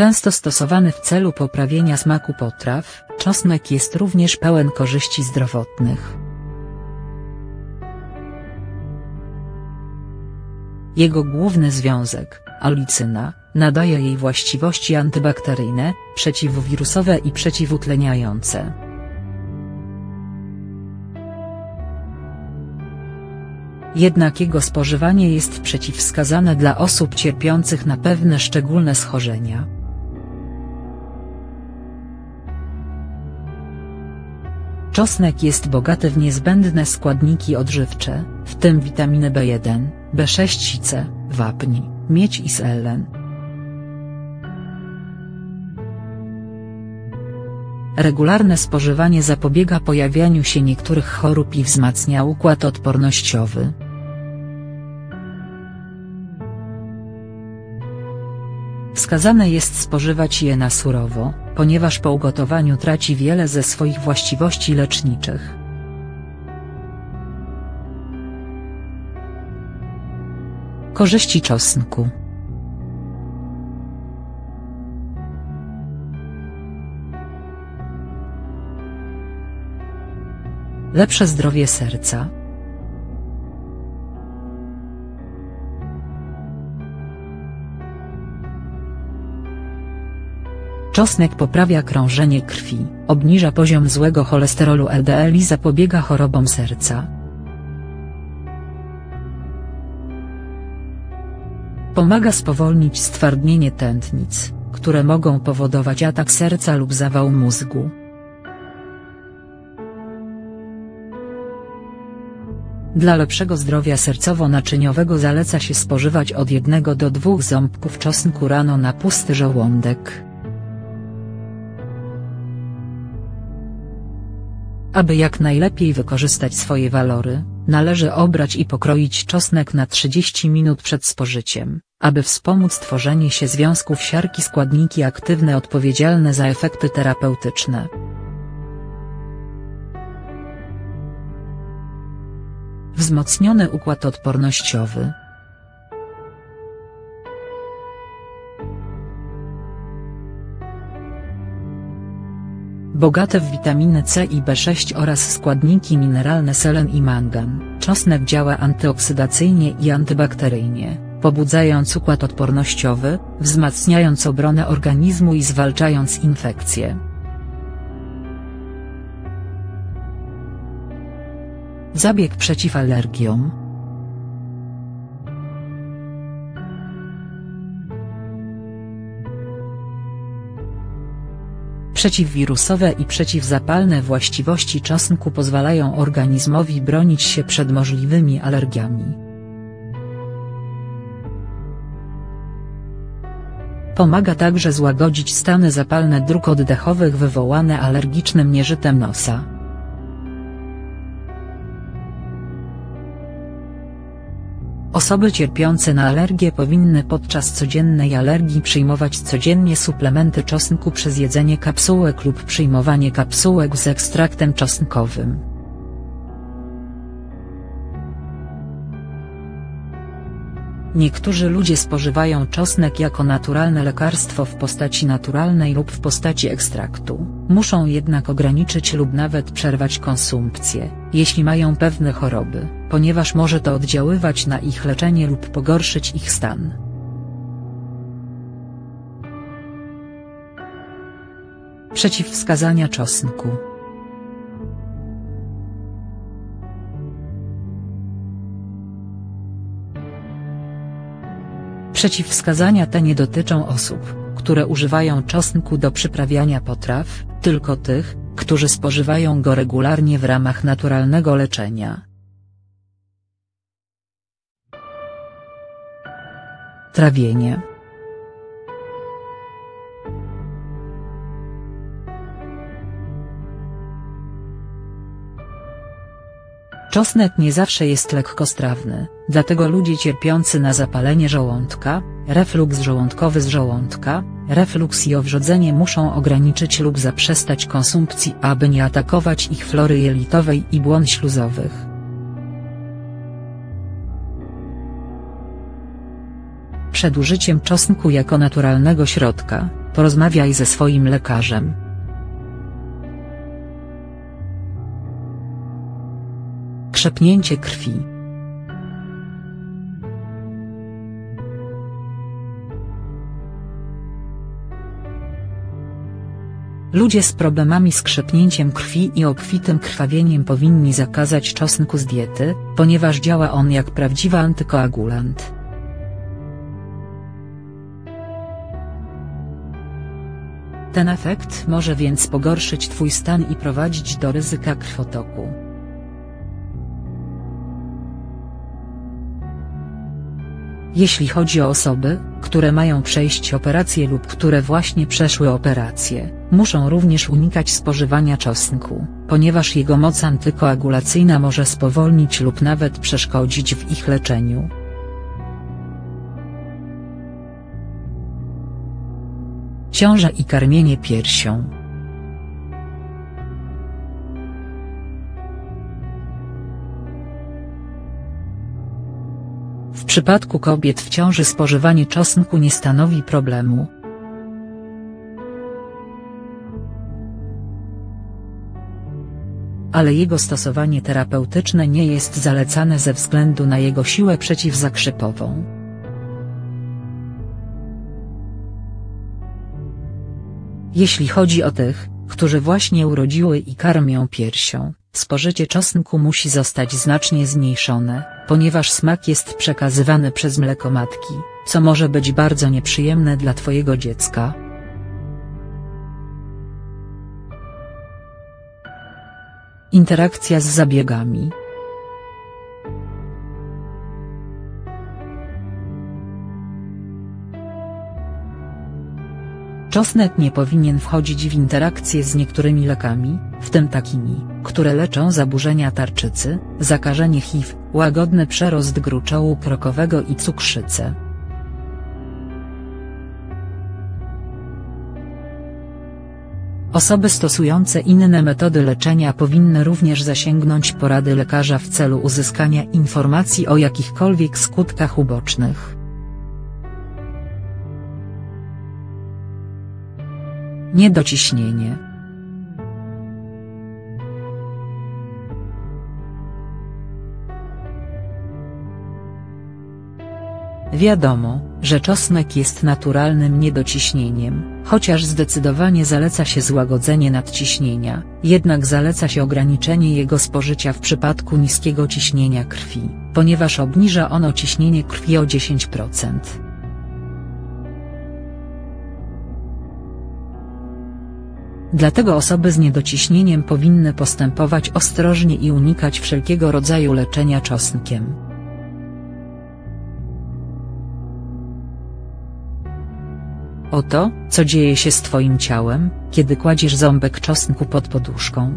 Często stosowany w celu poprawienia smaku potraw, czosnek jest również pełen korzyści zdrowotnych. Jego główny związek, alicyna, nadaje jej właściwości antybakteryjne, przeciwwirusowe i przeciwutleniające. Jednak jego spożywanie jest przeciwwskazane dla osób cierpiących na pewne szczególne schorzenia. Czosnek jest bogaty w niezbędne składniki odżywcze, w tym witaminy B1, B6 i C, wapń, miedź i selen. Regularne spożywanie zapobiega pojawianiu się niektórych chorób i wzmacnia układ odpornościowy. Wskazane jest spożywać je na surowo, ponieważ po ugotowaniu traci wiele ze swoich właściwości leczniczych. Korzyści czosnku Lepsze zdrowie serca Czosnek poprawia krążenie krwi, obniża poziom złego cholesterolu LDL i zapobiega chorobom serca. Pomaga spowolnić stwardnienie tętnic, które mogą powodować atak serca lub zawał mózgu. Dla lepszego zdrowia sercowo-naczyniowego zaleca się spożywać od 1 do 2 ząbków czosnku rano na pusty żołądek. Aby jak najlepiej wykorzystać swoje walory, należy obrać i pokroić czosnek na 30 minut przed spożyciem, aby wspomóc tworzenie się związków siarki składniki aktywne odpowiedzialne za efekty terapeutyczne. Wzmocniony układ odpornościowy, Bogate w witaminy C i B6 oraz składniki mineralne selen i mangan, czosnek działa antyoksydacyjnie i antybakteryjnie, pobudzając układ odpornościowy, wzmacniając obronę organizmu i zwalczając infekcje. Zabieg przeciw alergiom Przeciwwirusowe i przeciwzapalne właściwości czosnku pozwalają organizmowi bronić się przed możliwymi alergiami. Pomaga także złagodzić stany zapalne dróg oddechowych wywołane alergicznym nieżytem nosa. Osoby cierpiące na alergię powinny podczas codziennej alergii przyjmować codziennie suplementy czosnku przez jedzenie kapsułek lub przyjmowanie kapsułek z ekstraktem czosnkowym. Niektórzy ludzie spożywają czosnek jako naturalne lekarstwo w postaci naturalnej lub w postaci ekstraktu, muszą jednak ograniczyć lub nawet przerwać konsumpcję, jeśli mają pewne choroby, ponieważ może to oddziaływać na ich leczenie lub pogorszyć ich stan. Przeciwwskazania czosnku Przeciwwskazania te nie dotyczą osób, które używają czosnku do przyprawiania potraw, tylko tych, którzy spożywają go regularnie w ramach naturalnego leczenia. Trawienie Czosnek nie zawsze jest lekkostrawny, dlatego ludzie cierpiący na zapalenie żołądka, refluks żołądkowy z żołądka, refluks i owrzodzenie muszą ograniczyć lub zaprzestać konsumpcji aby nie atakować ich flory jelitowej i błon śluzowych. Przed użyciem czosnku jako naturalnego środka, porozmawiaj ze swoim lekarzem. Krzepnięcie krwi. Ludzie z problemami z krzepnięciem krwi i obfitym krwawieniem powinni zakazać czosnku z diety, ponieważ działa on jak prawdziwy antykoagulant. Ten efekt może więc pogorszyć Twój stan i prowadzić do ryzyka krwotoku. Jeśli chodzi o osoby, które mają przejść operację lub które właśnie przeszły operację, muszą również unikać spożywania czosnku, ponieważ jego moc antykoagulacyjna może spowolnić lub nawet przeszkodzić w ich leczeniu. Ciąża i karmienie piersią. W przypadku kobiet w ciąży spożywanie czosnku nie stanowi problemu. Ale jego stosowanie terapeutyczne nie jest zalecane ze względu na jego siłę przeciwzakrzepową. Jeśli chodzi o tych, którzy właśnie urodziły i karmią piersią, spożycie czosnku musi zostać znacznie zmniejszone, ponieważ smak jest przekazywany przez mleko matki, co może być bardzo nieprzyjemne dla Twojego dziecka. Interakcja z zabiegami Czosnek nie powinien wchodzić w interakcję z niektórymi lekami, w tym takimi, które leczą zaburzenia tarczycy, zakażenie HIV, łagodny przerost gruczołu krokowego i cukrzycę. Osoby stosujące inne metody leczenia powinny również zasięgnąć porady lekarza w celu uzyskania informacji o jakichkolwiek skutkach ubocznych. Niedociśnienie. Wiadomo, że czosnek jest naturalnym niedociśnieniem, chociaż zdecydowanie zaleca się złagodzenie nadciśnienia, jednak zaleca się ograniczenie jego spożycia w przypadku niskiego ciśnienia krwi, ponieważ obniża ono ciśnienie krwi o 10%. Dlatego osoby z niedociśnieniem powinny postępować ostrożnie i unikać wszelkiego rodzaju leczenia czosnkiem. Oto, co dzieje się z Twoim ciałem, kiedy kładziesz ząbek czosnku pod poduszką.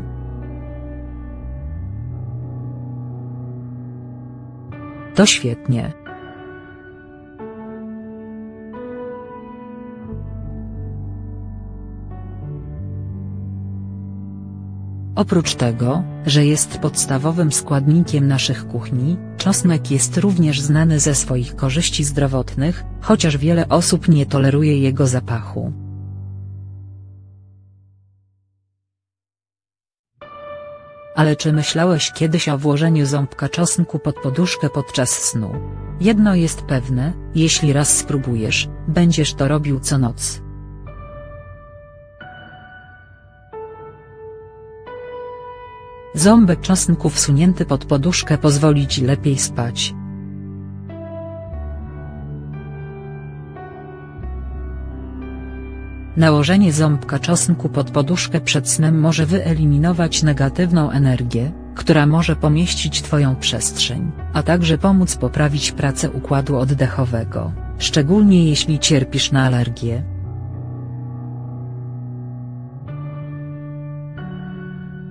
To świetnie. Oprócz tego, że jest podstawowym składnikiem naszych kuchni, czosnek jest również znany ze swoich korzyści zdrowotnych, chociaż wiele osób nie toleruje jego zapachu. Ale czy myślałeś kiedyś o włożeniu ząbka czosnku pod poduszkę podczas snu? Jedno jest pewne, jeśli raz spróbujesz, będziesz to robił co noc. Ząbek czosnku wsunięty pod poduszkę pozwoli Ci lepiej spać. Nałożenie ząbka czosnku pod poduszkę przed snem może wyeliminować negatywną energię, która może pomieścić Twoją przestrzeń, a także pomóc poprawić pracę układu oddechowego, szczególnie jeśli cierpisz na alergię.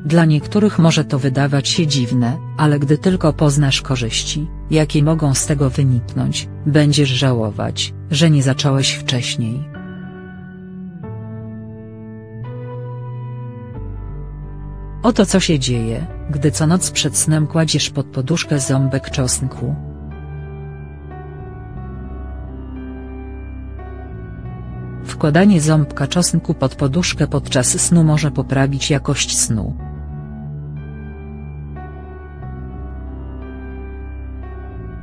Dla niektórych może to wydawać się dziwne, ale gdy tylko poznasz korzyści, jakie mogą z tego wyniknąć, będziesz żałować, że nie zacząłeś wcześniej. Oto co się dzieje, gdy co noc przed snem kładziesz pod poduszkę ząbek czosnku. Wkładanie ząbka czosnku pod poduszkę podczas snu może poprawić jakość snu.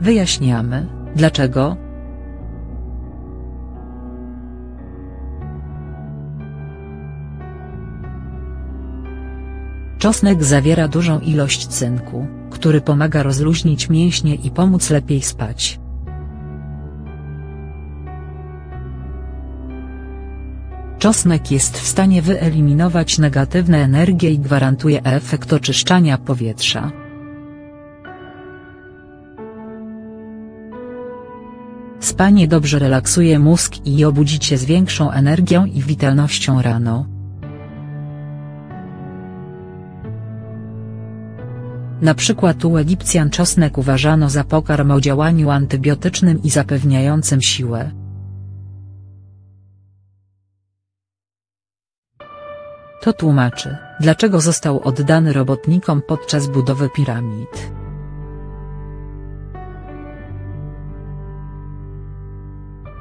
Wyjaśniamy, dlaczego, Czosnek zawiera dużą ilość cynku, który pomaga rozluźnić mięśnie i pomóc lepiej spać. Czosnek jest w stanie wyeliminować negatywne energie i gwarantuje efekt oczyszczania powietrza. Spanie dobrze relaksuje mózg i obudzi cię z większą energią i witalnością rano. Na przykład u Egipcjan czosnek uważano za pokarm o działaniu antybiotycznym i zapewniającym siłę. To tłumaczy, dlaczego został oddany robotnikom podczas budowy piramid.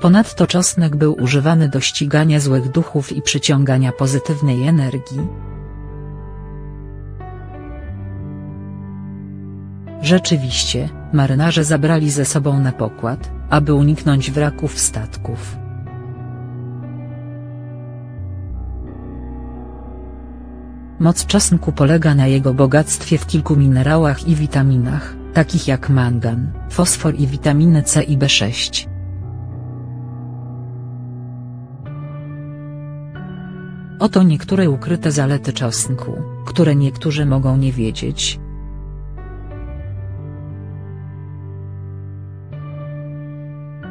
Ponadto czosnek był używany do ścigania złych duchów i przyciągania pozytywnej energii. Rzeczywiście, marynarze zabrali ze sobą na pokład, aby uniknąć wraków statków. Moc czosnku polega na jego bogactwie w kilku minerałach i witaminach, takich jak mangan, fosfor i witaminy C i B6. Oto niektóre ukryte zalety czosnku, które niektórzy mogą nie wiedzieć.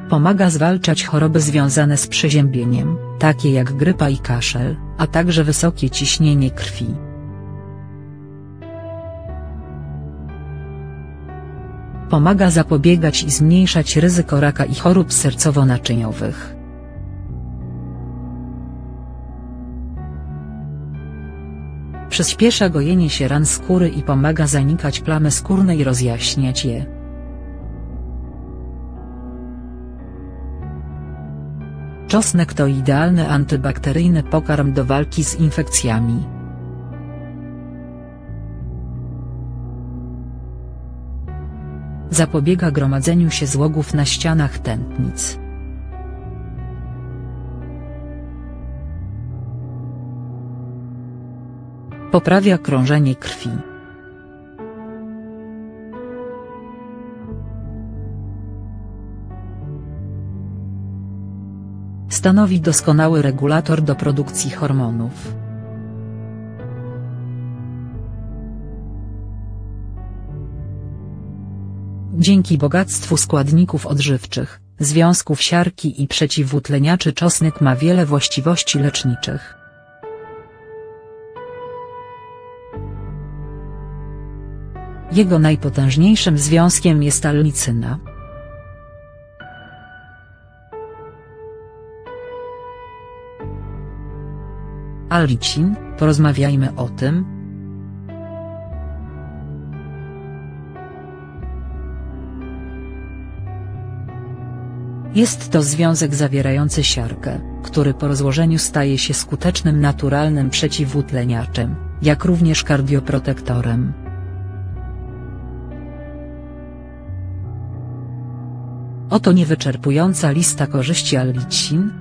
Pomaga zwalczać choroby związane z przeziębieniem, takie jak grypa i kaszel, a także wysokie ciśnienie krwi. Pomaga zapobiegać i zmniejszać ryzyko raka i chorób sercowo-naczyniowych. Przyspiesza gojenie się ran skóry i pomaga zanikać plamy skórne i rozjaśniać je. Czosnek to idealny antybakteryjny pokarm do walki z infekcjami. Zapobiega gromadzeniu się złogów na ścianach tętnic. Poprawia krążenie krwi. Stanowi doskonały regulator do produkcji hormonów. Dzięki bogactwu składników odżywczych, związków siarki i przeciwutleniaczy czosnek ma wiele właściwości leczniczych. Jego najpotężniejszym związkiem jest allicyna. Allicin, porozmawiajmy o tym. Jest to związek zawierający siarkę, który po rozłożeniu staje się skutecznym naturalnym przeciwutleniaczem, jak również kardioprotektorem. Oto niewyczerpująca lista korzyści allicin.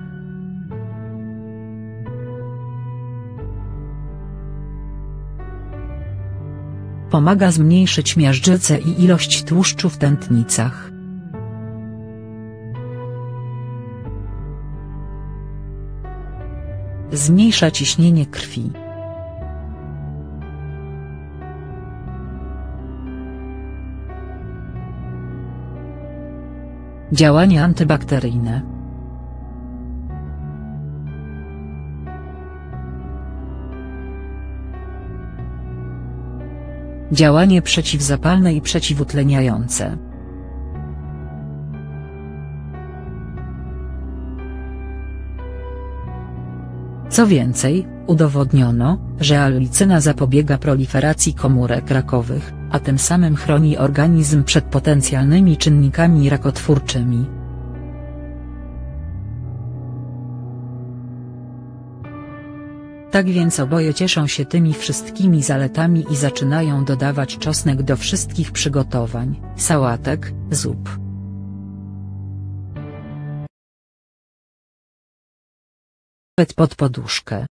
Pomaga zmniejszyć miażdżycę i ilość tłuszczu w tętnicach. Zmniejsza ciśnienie krwi. Działanie antybakteryjne Działanie przeciwzapalne i przeciwutleniające. Co więcej, udowodniono, że allicyna zapobiega proliferacji komórek rakowych, a tym samym chroni organizm przed potencjalnymi czynnikami rakotwórczymi. Tak więc oboje cieszą się tymi wszystkimi zaletami i zaczynają dodawać czosnek do wszystkich przygotowań, sałatek, zup. Pod poduszkę.